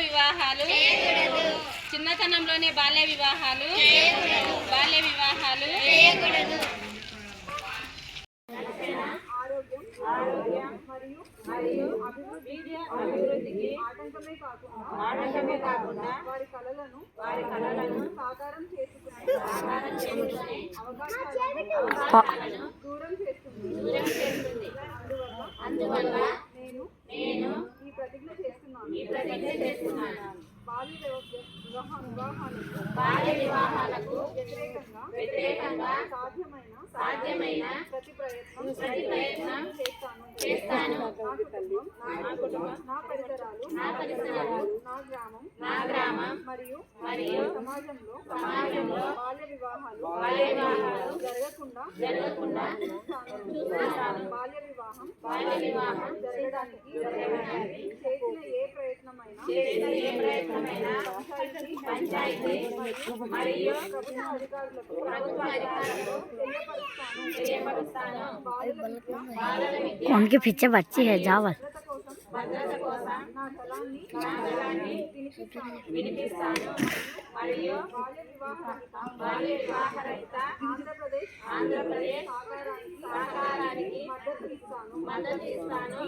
వివాహాలు. చిన్నతనంలోనే బాల్య వివాహాలు. బాల్య వివాహాలు. ఆటంకమే కాకుండా ఆటంకమే కాకుండా వారి కళలను వారి కళలను సాకారం చేసుకునే సాకారం చేసుకునే అవకాశాలను బాల్య వివ- వివాహ వివాహాలకు వ్యతిరేకంగా సాధ్యమైన సాధ్యమైన ప్రతి ప్రయత్నం చేస్తాను నా కుటుంబం నా పరిసరాలు నా పరిసరాలు నా గ్రామం నా గ్రామం మరియు మరియు సమాజంలో సమాజంలో బాల్య వివాహాలు బాల్య వివాహాలు జరగకుండా జరగకుండా బాల్య వివాహం బాల్య వివాహం జరగడానికి చేసిన ఏ ప్రయత్నమైనా పంచాయతీ పంచాయతీ మరియు ప్రభుత్వ అధికారులకు ప్రభుత్వ అధికారులకు తెలియపరుస్తాను తెలియపరుస్తాను బాలుల విద్య బాలల విద్య उनके पीछे बच्ची है जावल భద్రత కోసం భద్రత కోసం నా జలాన్ని నా జలాన్ని వినిపిస్తాను వినిపిస్తాను మరియు బాల్య వివాహ బాల్య వివాహ రహిత ఆంధ్రప్రదేశ్ ఆంధ్రప్రదేశ్ సాకారానికి సాకారానికి మద్దతు ఇస్తాను మద్దతు ఇస్తాను